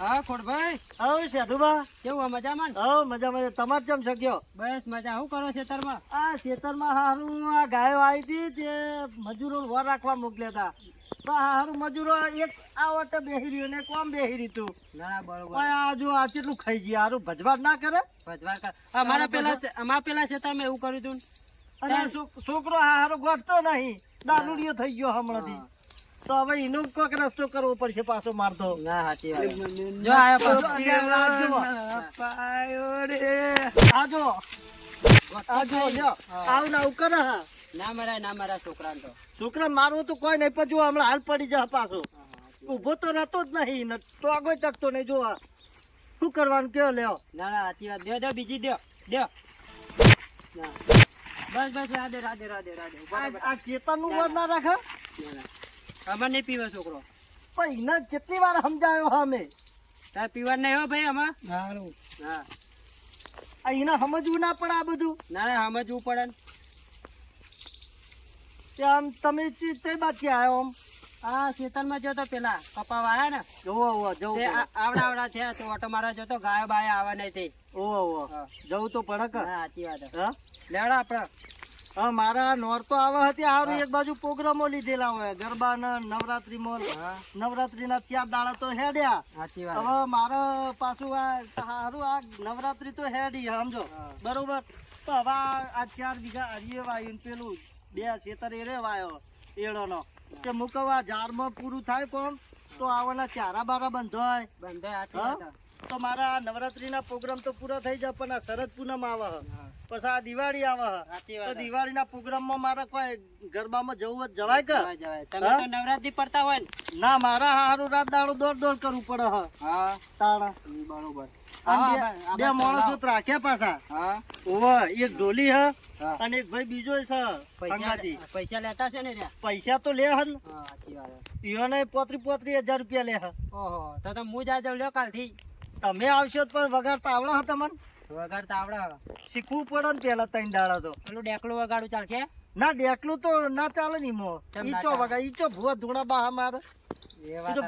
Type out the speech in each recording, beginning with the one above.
હા ખોડભાઈ હવ સાધુબા કેવું મજામાં? હવ મજા મજા તમારે કેમ શક્યો બસ મજા. શું કરો ખેતરમાં? આ ખેતરમાં હારું આ ગાયો આવી હતી તે મજૂરો વર રાખવા મોકલ્યા હતા. તો હારું મજૂરો એક આ ઓટો બેહી રહ્યો ને કોમ બેહી રહ્યું તું. ના બરોબર. આ જો આ કેટલું ખાઈ ગયા? હારું ભજવાટ ના કરે? ભજવાર કર. અમારા પેલા અમારા પેલા ખેતરમાં એવું કર્યું હતું અને છોકરો હારો ગોઠતો નહીં. દારૂડિયો થઈ ગયો હમણાંથી. તો હવે એનો કોઈક રસ્તો કરવો પડશે પાછો મારતો ના સાચી વાત. જો આયો આ જો જો આવું ને આવું કરે હા. ના મરાય ના મરાય છોકરાને તો. છોકરા મારવું તો કોઈ નહીં પણ જો હમણાં હાલ પડી જાય પાછો. ઊભો તો રહેતો જ નહીં તો આગળ ટકતો નહીં જો આ. શું કરવાનું કયો લ્યો. ના ના સાચી વાત. દે દે બીજી દે દે બસ બસ રાધે રાધે રાધે રાધે. આ આ વર ના. રાખે? ના, ના. આમાં નહીં પીવે છોકરો. પણ એને જેટલી વાર સમજાયો અમે તારે પીવા નહીં હો ભાઈ આમાં? હા. આ એને સમજવું ના પડે આ બધું. ના ના સમજવું પડે ને. આમ તમે ચી- કઈ બાજુ આવ્યો આમ? આ ખેતરમાં જતો પેલા કપા વાળા ને. જોવો હોવો જવું આવડા આવડા થયા તો ઓટો મારા જતો ગાયો બાયો આવે નહીં તે. ઓવો હા. જવું તો પડે કે? હા, સાચી વાત છે. હા? લેવડા આપડે હા મારા નોરતો આવે હતી હારું એક બાજુ પ્રોગ્રામો લીધેલા હોય. ગરબા ને નવરાત્રી મોલ નવરાત્રી ના ચાર દાડા તો હેડ્યા. હવે મારે પાછું આ સારું આ નવરાત્રી તો હેડી સમજો. બરોબર? તો હવે આ ચાર બીઘા હરીએ વાયું પેલું બે ખેતર એરે વાયો એળોનો. કે મુકવા માં પૂરું થાય કોમ તો આવવાના ચારા બારા બંધો હોય સાચી હા? વાત. છે. તો મારા નવરાત્રી નવરાત્રીના પ્રોગ્રામ તો પૂરા થઈ જાય પણ આ શરદ પૂનમ આવે. પછી આ દિવાળી આવે. તો દિવાળી ના પ્રોગ્રામમાં મારે કોઈ ગરબામાં જવું જ જવાય કે. તમે તો નવરાત્રી પડતા હોય ને? ના મારા હારું રાત દાડો દોડ દોડ કરવું પડે હા. તારા બરોબર. બે- માણસો રાખ્યા પાછા. ઓવે એક ઢોલી હ અને એક ભાઈ બીજો છે પૈસા પૈસા લેતા છે ને પૈસા તો લે હન. ઈયોને પોત્રી પોત્રી હજાર રૂપિયા લે હ. ઓહો તો હું જા જાઉં લ્યો કાલથી. તમે આવશો તો પણ વગર આવડે હતા તમને? વગાડતા આવડે શીખવું પડે ને પેલા ત્રણ દાડા તો. પેલું ડેકલું વગાડું ચાલશે ના ડેકલું તો ના ચાલે ને મો ઈચો વગા ઈચો ભૂવા ધૂણા મારે. એ વાત તો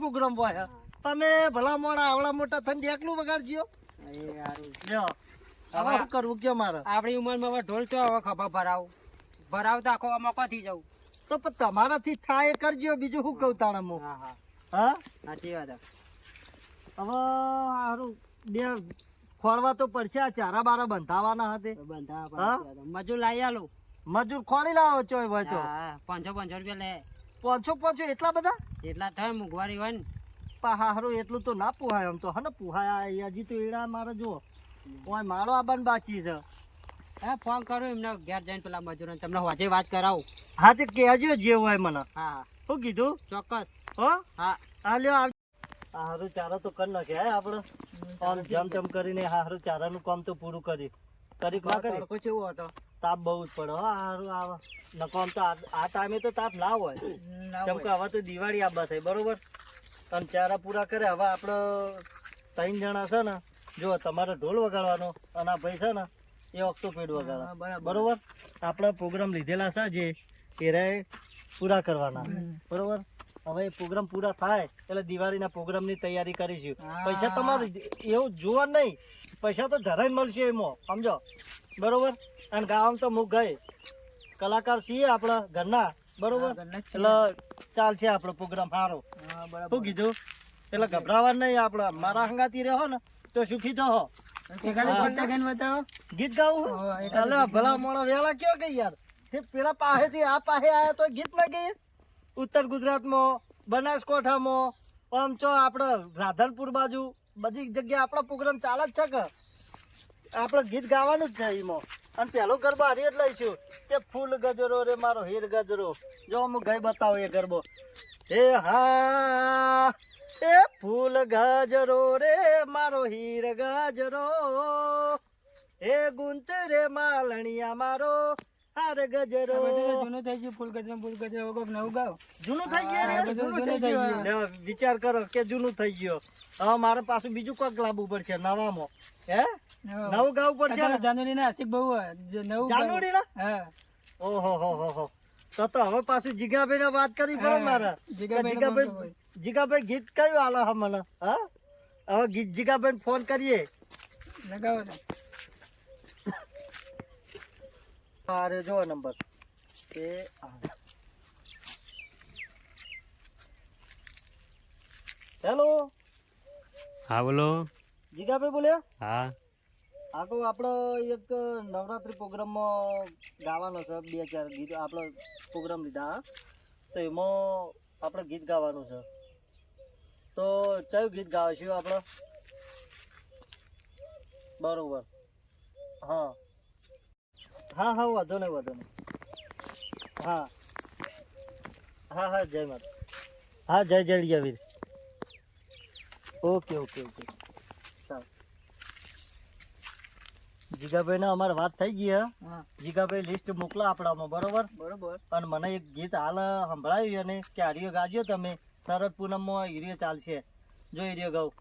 પ્રોગ્રામ હોય. તમે ભલા મોડા આવડા મોટા થઈને ડેકલું વગાડજો. એ હારું. લ્યો હવે શું કરવું કયો મારે? આપણી ઉંમરમાં હવે ઢોલ તો હવે ખભા ભરાવું. ભરાવ તો આખો મોકો થઈ જવું? તો પણ તમારાથી થાય કરજો બીજું શું કહું તાણે હું હા. હા? સાચી વાત હવે બે ખોળવા તો પડશે આ ચારા બારા બંધાવાના હતી. મજૂર લાવી આલો. મજૂર ખોળી લાવો છો હોય તો પાંચસો પાંચસો રૂપિયા લે. પાંચસો પાંચસો એટલા બધા? એટલા થાય મોંઘવારી હોય ને. પહારું એટલું તો ના પુહાય આમ તો. હને પુહાય હજી તો એડા મારે જો ઓય મારો આબાન બાચી છે. હા ફોન કરું એમને. ઘેર જઈને પેલા મજૂરોને તમને હોજે વાત કરાવું. હા તે કહેજો જે હોય મને. હા. શું કીધું? ચોક્કસ. હો? હા. હા લ્યો હારું ચારા તો કરી નાખે હે આપણે આમ જમ જમ કરીને હારું ચારાનું કામ તો પૂરું કરી. કરી ના કરી? તડકો કેવો હતો? તાપ બહુ જ પડે હો હારું આવે. નકોમ તો આ ટાઈમે તો તાપ ના હોય. જેમ કે હવે તો દિવાળી આબા થઈ બરોબર? અને ચારા પૂરા કરે હવે આપણે ત્રણ જણા છે ને જો તમારે ઢોલ વગાડવાનો અને આ ભાઈ છે ને એ ઓક્ટોપેડ વગાડવા. બરોબર. આપણે પ્રોગ્રામ લીધેલા છે જે એ પૂરા કરવાના. બરોબર? હવે પ્રોગ્રામ પૂરા થાય એટલે દિવાળીના પ્રોગ્રામની તૈયારી કરીશું. પૈસા તમારે એવું જોવા નહીં. પૈસા તો ધરાઈને મળશે એમાં સમજો? બરોબર? અને ગાવામાં તો મુક ગઈ. કલાકાર છીએ આપણા ઘરના બરોબર? એટલે ચાલશે આપણો પ્રોગ્રામ સારો. શું કીધું? એટલે ગભરાવા નહીં આપણે. મારા હંગાતી રહ્યો ને તો સુખી હો. ગીત ગાવું? ભલા મોણો વેલા કયો કે યાર? પેલા પાસેથી આ પાસે આયા તો ગીત ના ગઈએ ઉત્તર ગુજરાતમાં, બનાસકાંઠામાં, આમ ચો આપણે રાધનપુર બાજુ, બધી જગ્યાએ આપણા પ્રોગ્રામ ચાલે જ છે કે? આપણે ગીત ગાવાનું જ છે એમાં. અને પહેલો ગરબા હરી જ લઈશું કે ફૂલ ગજરો રે મારો હીર ગજરો. જો હું ગઈ બતાવો એ ગરબો. હે હા એ ફૂલ ગજરો રે મારો હીર ગજરો. હે ગુંત રે માલણિયા મારો. હાર ગજરો. જૂનું થઈ ગયું ફૂલ ગજરો ફૂલ ગજરો કોક નવું ગાવ. જૂનું થઈ ગયું જૂનું થઈ ગયું. વિચાર કરો કે જૂનું થઈ ગયું. હવે મારે પાછું બીજું કોક લાવવું પડશે નવામાં. હે? નવું. ગાવું પડશે ને? જાનુરી ના આશિક બહુ નવું જાનુડી ના હા. ઓહો હો હો હો. તો તો હવે પાછું જીગાભાઈ વાત કરવી પડે મારે. જીગાભાઈ જીગાભાઈ ગીત કયું આલો હે મને? હા? હવે ગીત જીગાભાઈ ફોન કરીએ. લગાવો અરે જો નંબર. એ હેલો? હા બોલો. જીગાભાઈ બોલ્યા? હા. આ તો આપણો એક નવરાત્રી પ્રોગ્રામમાં ગાવાનો છે બે ચાર ગીત આપણે પ્રોગ્રામ લીધા. તો એમાં આપણે ગીત ગાવાનું છે. તો કયું ગીત ગાવીશું આપણે? બરોબર. હા. હા હા વાંધો નહીં વાંધો નહીં. હા. હા હા જય માતા. હા જય જય વીર. Okay okay okay. સારું. જીગાભાઈ ને અમારે વાત થઈ ગઈ હે? જીગાભાઈ લિસ્ટ મોકલો આપણામાં બરોબર? બરોબર. અને મને એક ગીત હાલ સંભળાયું અને કે હરિયો ગાજો તમે શરદ પૂનમમાં હિરિયો ચાલશે. જો હિરિયો ગાઉં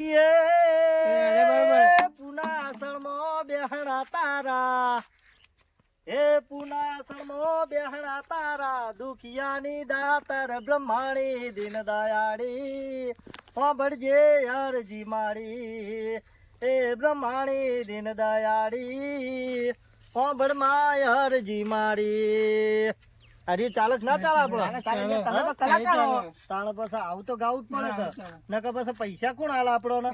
અરે બરોબર. એ પુનાસણમાં બેહણા તારા. હે પુનાસણમાં બેહણા તારા. દુખિયાની દાતર બ્રહ્માણી દિન દયાળી. સાંભળજે અરજી મારી. એ બ્રહ્માણી દિન દયાળી. સાંભળ માય અરજી મારી. અરે ચાલે ના ચાલે આપડે તમે તો કલાકાર હો. તાણે પછી આવું તો ગાવું જ પડે છે નકર પછી પૈસા કોણ હાલ આપડો ને?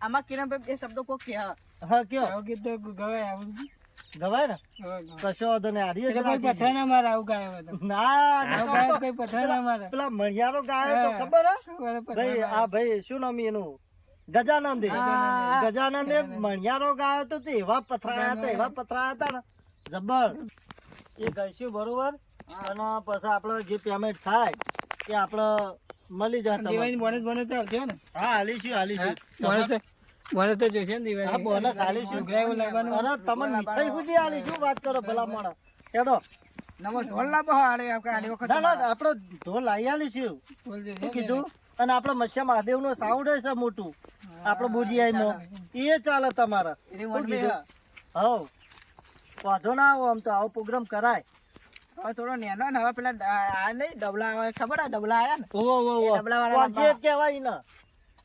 આમાં કિરણભાઈ એ શબ્દો કોક કે હા. હા કયો? આવું ગીત ગવાય આવું ગવાય ને. કશો વાંધો ને હારી જ એટલે કોઈ રાખી પથ્થર આવું ગાય ના કોઈ પથ્થર ના પેલા મણિયારો ગાયો તો હા. ખબર ભાઈ આ ભાઈ શું નામ એનું? ગજાનંદ. ગજાનંદ મણિયારો ગાયો તો તે એવા પથરાયા હતા એવા પથરાયા હતા ને. જબર. એ ગઈશું બરોબર? અને પછી આપણે જે પેમેન્ટ થાય એ આપણે મળી જાય તમને બોનસ બોનસ ચાલશે ને? હા હાલીશું હાલીશું. બોનસ તો- જોઈશે ને હા બોનસ હાલીશું. છોકરાએ એવું અરે તમને મીઠાઈ સુધી હાલીશું વાત કરો ભલા માણસ હેડો. નવો ઢોલ લાવો હાડે આપણે વખત ના ના આપણે ઢોલ લાવી આલીશું શું કીધું? અને આપણે મસ્યા મહાદેવનું સાઉન્ડ છે મોટું આપણે બોરિયાઈમાં એ ચાલે તમારા. શું કીધું? હવ. વાંધો ના આવો આમ તો આવો પ્રોગ્રામ કરાય. હવે થોડો નેનો ને હવે પેલા આ નહીં ડબલા આવે ખબર આ ડબલા આયા ને? ઓવો ઓવો એ વાળા ડબલાવાળા કહેવાય ને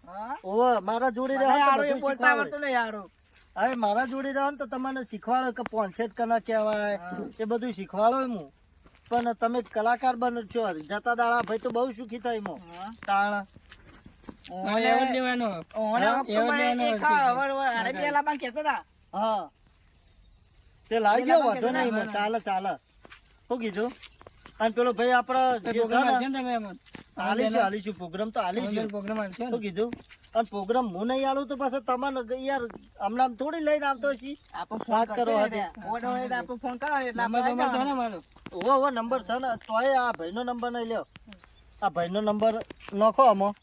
હા? ઓવો મારા જોડી રહે આરો એ બધું બોલતા આવતો નહીં આડું. હવે મારા જોડી રહો ને તો તમને શીખવાડો કે પોન્સેટ કના કહેવાય એ બધું શીખવાડો એમ હું. પણ તમે કલાકાર બનો છો જતા દાડા ભાઈ તો બહુ સુખી થાય હા. તાણ. ઓણે ઓણે ઓણે ઓણે ઓણે ઓણે ઓણે ઓણે ઓણે ઓણે ઓણે ઓણે ઓણે ઓણે ઓણે ઓણે હા. તે લાવી ગયો વાંધો નહીં ચાલે ચાલે. શું કીધું અને પેલો ભાઈ આપડે જે છે ને ને પ્રોગ્રામ તો હાલીશું પ્રોગ્રામ આવશે ને. શું કીધું અને પ્રોગ્રામ હું નહીં આલું તો પાછા તમને યાર હમણાં થોડી લઈને આવતો છી આપણે વાત કરો આજે. ઓર્ડર હોય આપણે ફોન કરો એટલે નંબર આપણે છે ને નંબર છે ને તોય આ ભાઈનો નંબર નહીં લ્યો. આ ભાઈનો નંબર નોખો આમાં.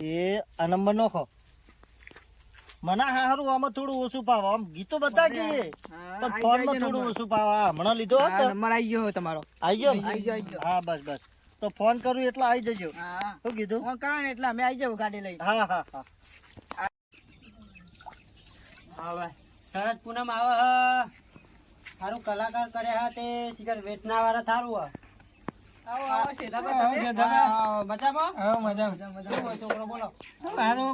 એ આ નંબર નોખો. મને હારું આમાં થોડું ઓછું પાવો. આમ ગીતો બધા કહીએ. પણ ફોનમાં થોડું ઓછું પાવો. હમણાં લીધો નંબર આવી ગયો તમારો. આઈ ગયો આવી ગયો, હા બસ બસ. તો ફોન કરું એટલે આવી જજો. હા. શું કીધું? ફોન કરો ને એટલે અમે આવી જાવ ગાડી લઈ હા હા હા. આવે શરદ પૂનમ આવે હારું કલાકાર કરે હા તે. શિખર વેચના વાળા થારું હ આવો આવો સીધા સારો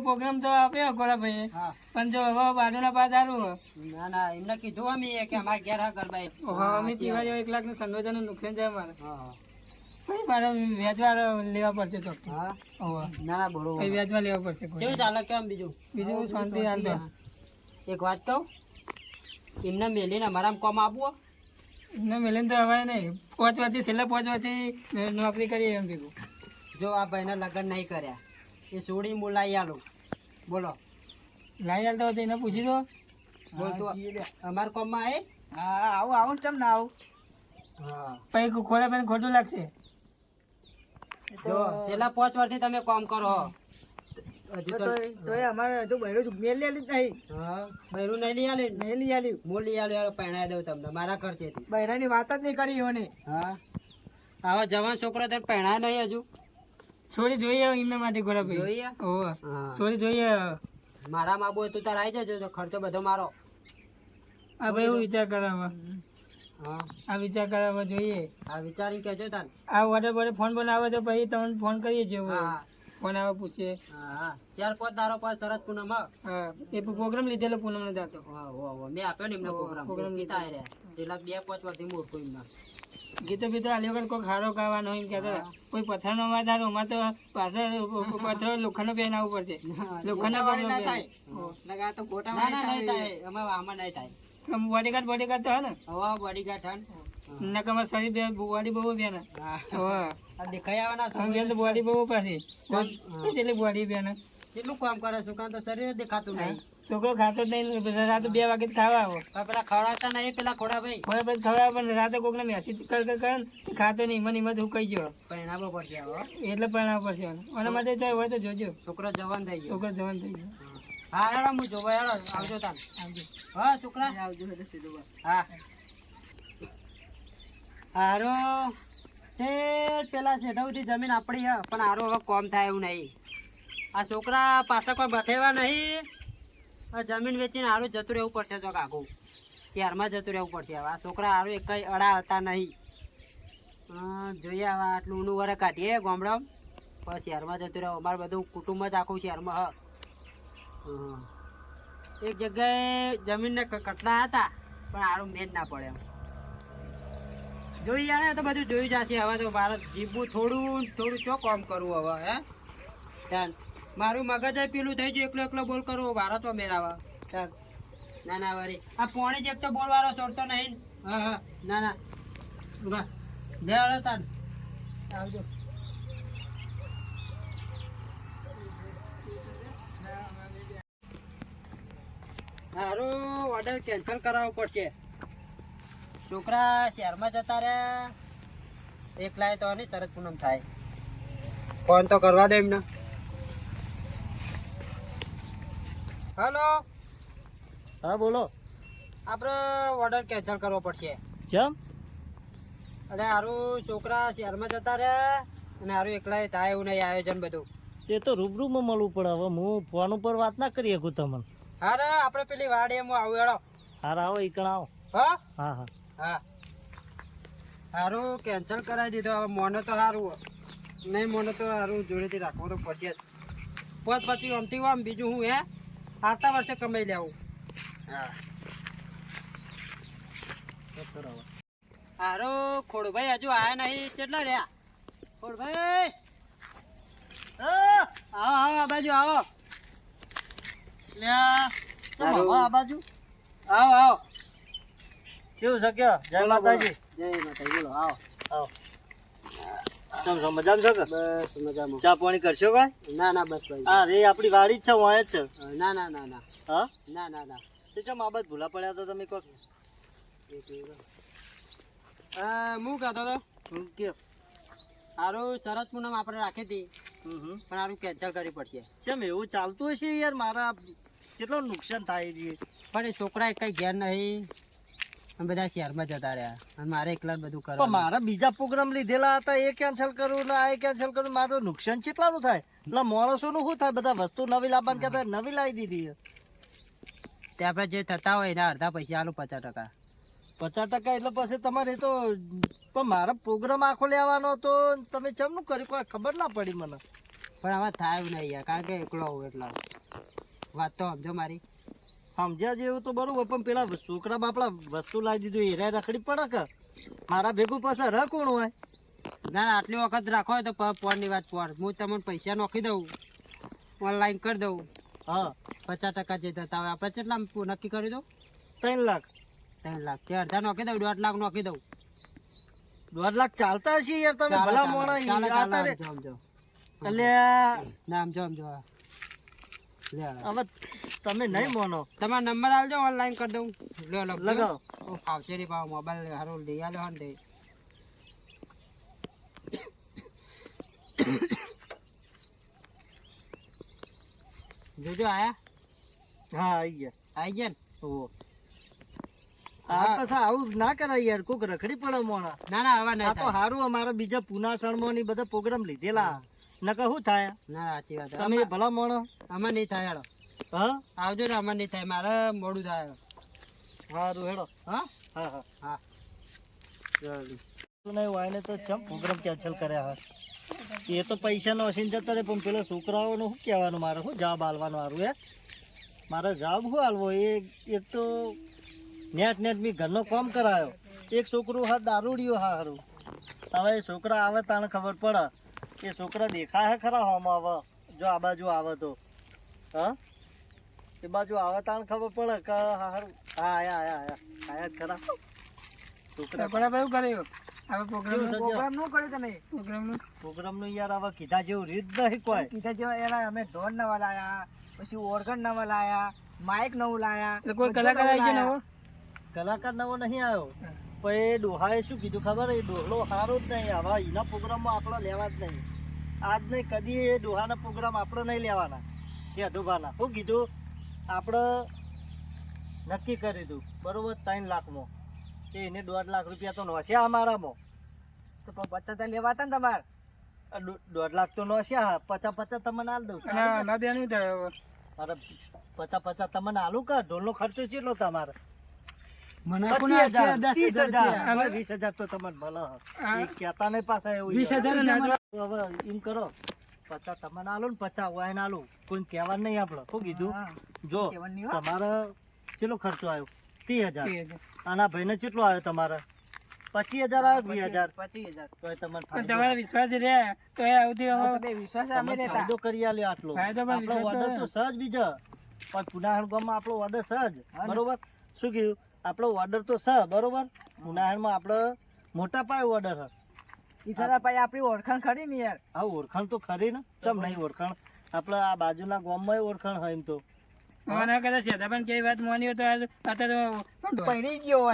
પ્રોગ્રામ તો આપ્યો ગોળાભાઈ પણ જો હવે બાજુના સારું ના ના એમને કીધું અમે કે અમારે ઘેર હા ગરબા અમે દિવાળી એક લાખનું સંડોજા નું નુકસાન છે મારે મારે વ્યાજવા લેવા પડશે ના ના બરોબર વ્યાજવા લેવા પડશે કેવું ચાલે કેમ બીજું? બીજું શાંતિ હાલ એક વાત કહું? એમને મેલીને અમારા કોમ આપવું એમને મિલન તો હવે નહીં. પહોંચવાથી વાથી છેલ્લા પહોંચવાથી નોકરી કરી એમ ભેગું જો આ ભાઈને લગ્ન નહીં કર્યા એ સોડી હું લાવી આલું. બોલો. લાવી આલતો હતો એને પૂછી દો. બોલ તું અમારા કોમમાં આવે હા આવું આવું ને ચમ ના આવું? હા. પછી ખોરાક પણ ખોટું લાગશે. જો છેલ્લા પાંચ વર્ષથી તમે કામ કરો. આવા જવાન છોકરો તો પહેણાય નહીં હજુ. છોરી જોઈએ એમના માટે ગોળા ભાઈ જોઈએ? છોરી જોઈએ મારા માં બોય તું તાર આવી જજો તો ખર્ચો બધો મારો. આ ભાઈ હું વિચાર કરાવવા. આ વિચાર કરાવવા જોઈએ. આ વિચારી કેજો તાર. આ બોર્ડર ફોન બનાવે તો પછી તમને ફોન કરીએ છીએ આવે પૂછે. ચાર પાંચ દારો પાંચ શરત પૂનમ એ પ્રોગ્રામ લીધેલો પૂનમ ને જાતો. મેં આપ્યો ને એમને પ્રોગ્રામ પ્રોગ્રામ હાર્યા. છેલ્લા બે પાંચ વર્ષથી મોટો એમના. ગીતો બીતો આલ્યો કોઈ ખારો ગાવાનો એમ કહેતા હતા. કોઈ પથ્થરનો અવાજ આવે એમાં તો પાછળ પથ્થર લોખંડનો પેન આવવું પડશે. લોખંડના પગલો ના ના નહીં થાય. આમાં આમાં નહીં થાય. બોડીગાર્ડ બોડીગાર્ડ તો હે ને? હવા બોડીગાર્ડ હન. નકર અમારે શરીર બે બોડી બહુ બેન હા. હા. આ દેખાઈ આવવાના આમ શું તો બોડી બહુ પાછી. જેટલી બોડી બેન કેટલું કામ કરે છોકરા તો શરીર દેખાતું નહીં. છોકરો ખાતો જ નહીં રાતે બે વાગે ખાવા આવો. પેલા ખવડાવતા નહીં પેલા ખોડા ભાઈ ખોડા પછી ખવડાવે પણ રાતે કોકને મેસેજ કર કર કરે ને ખાતો નહીં. મને એમાં હું કહી ગયો. પરિણામો પડશે એટલે પણ પડશે. આના માટે જાય હોય તો જોજો. છોકરો જવાન થઈ ગયો. છોકરો જવાન થઈ ગયો. હા હું જોવા હેડો આવજો તાન આવજો. હા છોકરા આવજો એટલે સીધું હા. હારો શેઠ પેલા શેઠવથી જમીન આપણી હે પણ હારો હવે કોમ થાય એવું નહીં. આ છોકરા પાછા કોઈ બથેવા નહીં. જમીન વેચીને હારું જતું રહેવું પડશે ચોક આખું શહેરમાં જતું રહેવું પડશે હવે. આ છોકરા હારું એક અડા હતા નહીં જોઈએ હવે આટલું ઊંડું વરે કાઢીએ ગામડામાં. પછી શહેરમાં જતું રહેવું અમારે બધું કુટુંબ જ આખું શહેરમાં હ. એક જગ્યાએ જમીનને કટલા હતા, પણ આરું મેં જ ના પડે એમ. જોઈ જાણે તો બધું જોઈ જશે. હવે તો મારે જીવવું થોડું થોડું ચો કામ કરવું હવે, હે? ચાલ. મારું મગજ પેલું થઈ ગયું, એકલો એકલો બોલ કરવો મારો તો મેરાવા ચાલ. ના ના, વરી. આ પોણી જ એક તો બોલવાળો છોડતો નહીં. હા હા. ના ના. હાલો તાન. આવજો. હારું ઓર્ડર કેન્સલ કરાવવો પડશે. છોકરા શહેરમાં જતા રહ્યા. એકલાય તો નહીં શરદ પૂનમ થાય. ફોન તો કરવા દે એમને. હલો. હા બોલો. આપણે ઓર્ડર કેન્સલ કરવો પડશે. કેમ અને હારું છોકરા શહેરમાં જતા રહ્યા અને હારું એકલાય થાય એવું નહીં આયોજન બધું. એ તો રૂબરૂમાં મળવું પડે. હવે હું ફોન ઉપર વાત ના કરી શકું તમને. હારે આપણે પેલી વાડીએ આવું હેડો. હારા આવો ઈકણ આવો. હા? હા હા. હા. સારું કેન્સલ કરાવી દીધો. હવે મોનો તો સારું નહીં મોનો તો સારું જોડેથી રાખવો તો પડશે જ. પોત પછી આમથી આમ બીજું હું હે? આવતા વર્ષે કમાઈ લેવું. હા. હારો ખોડભાઈ હજુ આયા નહીં. કેટલા રહ્યા? ખોડભાઈ! હા, આવો આવો આ બાજુ આવો. હારું. આ બાજુ? આવો આવો. કેવું છે કે? જય માતાજી. જય માતાજી બોલો આવો. છો મજામાં છો કે? બસ મજામાં. ચા પાણી કરશો કાંઈ? ના ના બસ ભાઈ હા રે આપણી વાડી જ છે વાય જ છે. ના ના ના ના. હા? ના ના ના. તે ચમ આ બાદ ભૂલા પડ્યા તો તમે કોક? હું કહેતો હતો હું કયો? હારું શરત પૂનમ આપણે રાખી હતી. પણ આરું કેન્સલ કરવી પડશે. ચમ એવું ચાલતું હશે યાર મારા કેટલું નુકસાન થાય છે? પણ એ છોકરા કઈ ઘેર નહીં. અને બધા શહેરમાં જતા રહ્યા. અને મારે એકલા બધું કરવાનું. મારા બીજા પ્રોગ્રામ લીધેલા હતા એ કેન્સલ કરું ને આ કેન્સલ કરું મારે નુકસાન કેટલાનું થાય? એટલે માણસોનું શું થાય? બધા વસ્તુ નવી લાવવાનું કહેતા નવી લાવી દીધી તે આપણે જે થતા હોય એના અડધા પૈસા આલું પચાસ ટકા. પચાસ ટકા એટલે પછી તમારે તો પણ મારો પ્રોગ્રામ આખો લેવાનો હતો તમે ચમનું કર્યું? કોઈ ખબર ના પડી મને. પણ હવે થાય નહીં યાર કારણ કે એકલો હોઉં એટલા. વાત તો સમજો મારી. સમજ્યા જેવું તો બરોબર પણ પેલા છોકરા બાપડા વસ્તુ લાવી દીધું એરા રખડી પડે કે? મારા ભેગું પાસે ર કોણ હોય? ના ના આટલી વખત રાખો તો પોરની વાત પોણ હું તમને પૈસા નોખી દઉં ઓનલાઈન કરી દઉં. હા. પચાસ ટકા જે થતા હોય. આપણે કેટલા નક્કી કરી દઉં? ત્રણ લાખ. ત્રણ લાખ. કે અડધા નોખી દઉં દોઢ લાખ નોખી દઉં. દોઢ લાખ ચાલતા હશે યાર તમે ભલા મોણા. એટલે ના સમજો સમજો. હવે તમે નહીં મોનો તમારો નંબર આવજો ઓનલાઈન કરી દઉં. લ્યો લગાવો. ફાવશે નહીં પાછો મોબાઈલ હારું લઈ હોય ને જોજો આયા? હા આઈ ગયા. આઈ ગયા ને? ઓ આ પાછા આવું ના કરાય યાર કોક રખડી પડે મોણા. ના ના હવે આ તો સારું હારું અમારા બીજા પુના સણમો ની બધા પ્રોગ્રામ લીધેલા. નકર શું થાય? ના સાચી વાત. તમે ભલા મોણો. આમાં નહીં થાય હેડો. હા? આવજો ને આમાં નહીં થાય. મારે મોડું થાય સારું હેડો. હા? હા હા. હા. તું નહીં હોય ને તો ચમ પ્રોગ્રામ કેન્સલ કર્યા હા એ તો પૈસા નો હસીને જતા રહે પણ પેલો છોકરાઓનું શું કહેવાનું મારે? શું જવાબ આલવાનો હારું હે? મારે જવાબ શું હાલવો એ એક તો નેટ નેટ બી ઘરનો કામ કરાયો. એક છોકરું હા દારૂડિયો હા હારું. હવે છોકરા આવે તાણે ખબર પડે. એ છોકરા દેખાય ખરા હોમાં હવે જો આ બાજુ આવે તો. હા? એ બાજુ આવે તાણ ખબર પડે કે હા આયા આયા આયા. આયા જ ખરા. છોકરા બરાબર એવું કર્યું. હવે પ્રોગ્રામ પ્રોગ્રામનું કર્યું તમે? પ્રોગ્રામનું પ્રોગ્રામનું યાર હવે કીધા જેવું રીત નહીં કોઈ. કીધા જેવા અમે નવા લાયા પછી ઓર્ગન નવા લાયા માઇક નવું લાયા કોઈ કલાકાર આવી ગયો નવો? કલાકાર નવો નહીં આવ્યો? એ ડોહાએ શું કીધું ખબર એ ડોહલો સારો જ નહીં હવે એના પ્રોગ્રામમાં આપણે લેવા જ નહીં આજ નહીં કદી એ ડોહાના પ્રોગ્રામ આપણે નહીં લેવાના શેઠુભાના શું કીધું આપણે નક્કી કરી દીધું બરોબર ત્રણ લાખમાં તે એને દોઢ લાખ રૂપિયા તો નોસ્યા અમારામાં તો પચાસ ત્યાં લેવા હતા ને તમારે દોઢ લાખ તો નોસ્યા પચાસ પચાસ તમને આલ દઉં ના આમાં બેન? અરે પચાસ પચાસ તમને આલું કર ઢોલનો ખર્ચો કેટલો તમારે મને પચીસ કોને આપશે? હજાર, દસ ત્રીસ હજાર હજાર. રૂપિયા. હવે વીસ તો તમને ભલે એ કહેતા નહીં પાછા એવું વીસ હજાર ને નાચવા- હવે એમ કરો. પચાસ તમને આલો ને પચાસ વાય ને આલું. કોઈ કહેવાનું નહીં આપણે. શું કીધું? જો કહેવાનું નહીં હો. તમારે કેટલો ખર્ચો આવ્યો? ત્રીસ હજાર. આના ભાઈને કેટલો આવ્યો તમારે? પચીસ હજાર વીસ હજાર? પચીસ હજાર. તો તમારો વિશ્વાસ તો એ આવતી બે વિશ્વાસ અમે ફાયદો કરી આલ્યો આટલો. આપણો તો સહજ બીજો. પણ પુનાહણ ગામમાં આપણો ઓર્ડર સહજ. બરોબર? શું કીધું? આપણો ઓર્ડર તો છે બરોબર? ઉનાળામાં આપણો મોટા પાયે ઓર્ડર છે. ઈ ખરા ભાઈ આપણી ઓળખાણ ખરી ને યાર. હા ઓળખાણ તો ખરી ને. ચમ નહીં ઓળખાણ? આપણે આ બાજુના ગામમાં ઓળખાણ હોય એમ તો. મને કદાચ સીધા પણ કેવી વાત માની હોય તો અત્યારે પૈણી ગયો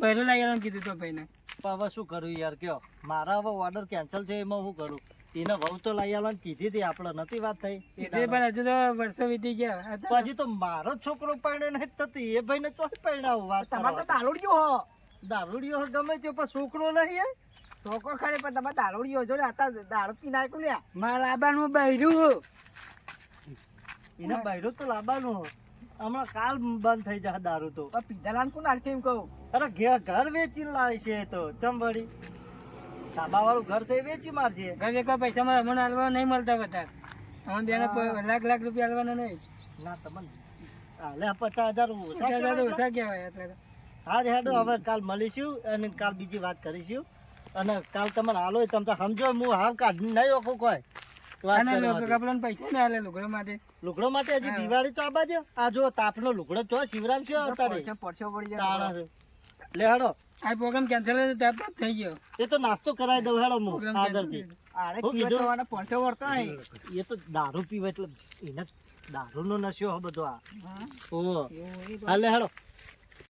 પહેલો પહેલું કીધું તો ભાઈને હવે શું કરું યાર કયો? મારા હવે ઓર્ડર કેન્સલ છે એમાં શું કરું? એને વહુ તો લઈ આવવાની કીધી હતી આપણે નથી વાત થઈ? એટલે પણ હજુ તો વર્ષો વીતી ગયા. પછી તો મારો છોકરો પરણ્યો નહીં થતી એ ભાઈને તો પરણાવું વાત તમારે તો. દારૂડિયો હો. દારૂડિયો ગમે તે પણ છોકરો નહીં હે. છોકરો ખરે પણ તમે દારૂડિયો છો ને અત્યારે દારૂ પી નાખ્યું લ્યા મારા લાબાનું બૈરું એને બૈરું તો લાબાનું હમણાં કાલ બંધ થઈ જશે દારૂ તો. પીધા લાન કોણ નાખશે એમ કહું? અરે ઘર વેચીને લાવે છે એ તો ચંબડી ધાબા વાળું ઘર છે એ વેચી મારશે. ઘર એક પૈસા મારે મને હાલવા નહીં મળતા બધા. અમે બેને લાખ લાખ રૂપિયા હાલવાના નહીં. ના તમને હાલે પચાસ હજાર પચાસ હજાર ઓછા કહેવાય અત્યારે હા હેડો હવે કાલ મળીશું અને કાલ બીજી વાત કરીશું. અને કાલ તમારે હાલો તમે તો સમજો હું હાવ કાઢી નહીં ઓખું કોઈ. પૈસા લુગડો માટે. હજી દિવાળી તો આ બાજુ. આ જો તાપનો લુગડો ચો શિવરામ છે અત્યારે છે. લે હેડો. આ પ્રોગ્રામ કેન્સલ થઈ ગયો. એ તો નાસ્તો કરાવી દઉં હેડો પ્રોગ્રામ આગળથી. આરે હું પીવા કીધું? જવાના પરસો એ તો દારૂ પીવે એટલે એને દારૂનો નશો હો બધો આ. ઓ હાલે હેડો.